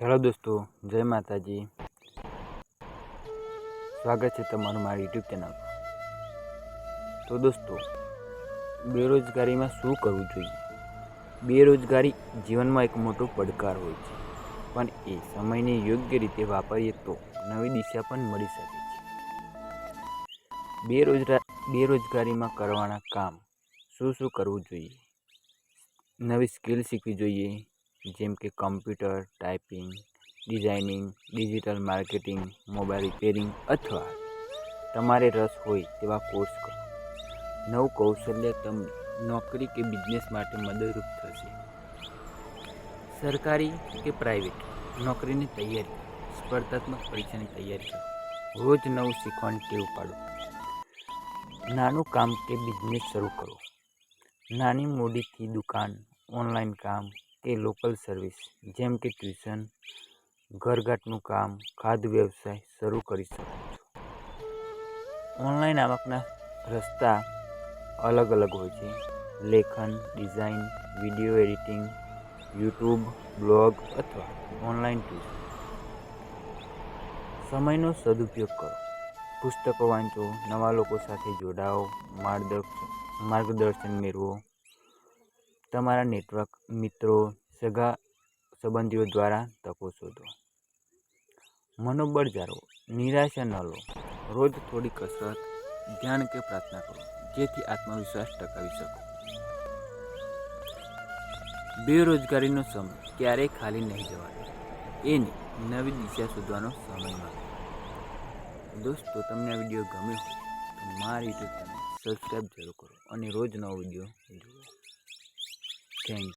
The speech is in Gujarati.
હેલો દોસ્તો, જય માતાજી. સ્વાગત છે તમારું મારી યુટ્યુબ ચેનલ તો દોસ્તો, બેરોજગારીમાં શું કરવું જોઈએ? બેરોજગારી જીવનમાં એક મોટો પડકાર હોય છે, પણ એ સમયને યોગ્ય રીતે વાપરીએ તો નવી દિશા પણ મળી શકે છે. બેરોજગાર બેરોજગારીમાં કરવાના કામ શું શું કરવું જોઈએ? નવી સ્કિલ શીખવી જોઈએ જેમ કે computer, typing, designing, digital marketing, mobile repairing અથવા તમારે રસ હોય તેવા કોર્સ કરો. નવું કૌશલ્ય તમને નોકરી કે બિઝનેસ માટે મદદરૂપ થશે. સરકારી કે પ્રાઇવેટ નોકરીની તૈયારી, સ્પર્ધાત્મક પરીક્ષાની તૈયારી કરો. રોજ નવું શીખવાની ટેવ પાડો. નાનું કામ કે બિઝનેસ શરૂ કરો. નાની મૂડીથી દુકાન, ઓનલાઈન કામ કે લોકલ સર્વિસ જેમ કે ટ્યુશન ઘરઘાટનું કામ ખાદ્ય વ્યવસાય શરૂ કરી શકો છો. ઓનલાઈન આવકના રસ્તા અલગ અલગ હોય છે. લેખન design video editing YouTube blog અથવા ઓનલાઈન ટ્યુશન સમયનો સદુપયોગ કરો. પુસ્તકો વાંચો, નવા લોકો સાથે જોડાઓ માર્ગદર્શન માર્ગદર્શન મેળવો તમારા નેટવર્ક મિત્રો, સગા સંબંધીઓ દ્વારા તકો શોધો. મનોબળ જાળવો. નિરાશા ન લો. રોજ થોડી કસરત, ધ્યાન કે પ્રાર્થના કરો, જેથી આત્મવિશ્વાસ ટકાવી શકો. બેરોજગારીનો સમય ક્યારેય ખાલી નહીં જવાનો એની નવી દિશા શોધવાનો સમય મળે. દોસ્તો, તમને આ વીડિયો ગમ્યો તો મારી યુટ્યુબ ચેનલ સબસ્ક્રાઈબ જરૂર કરો અને રોજ નવો વીડિયો જુઓ King.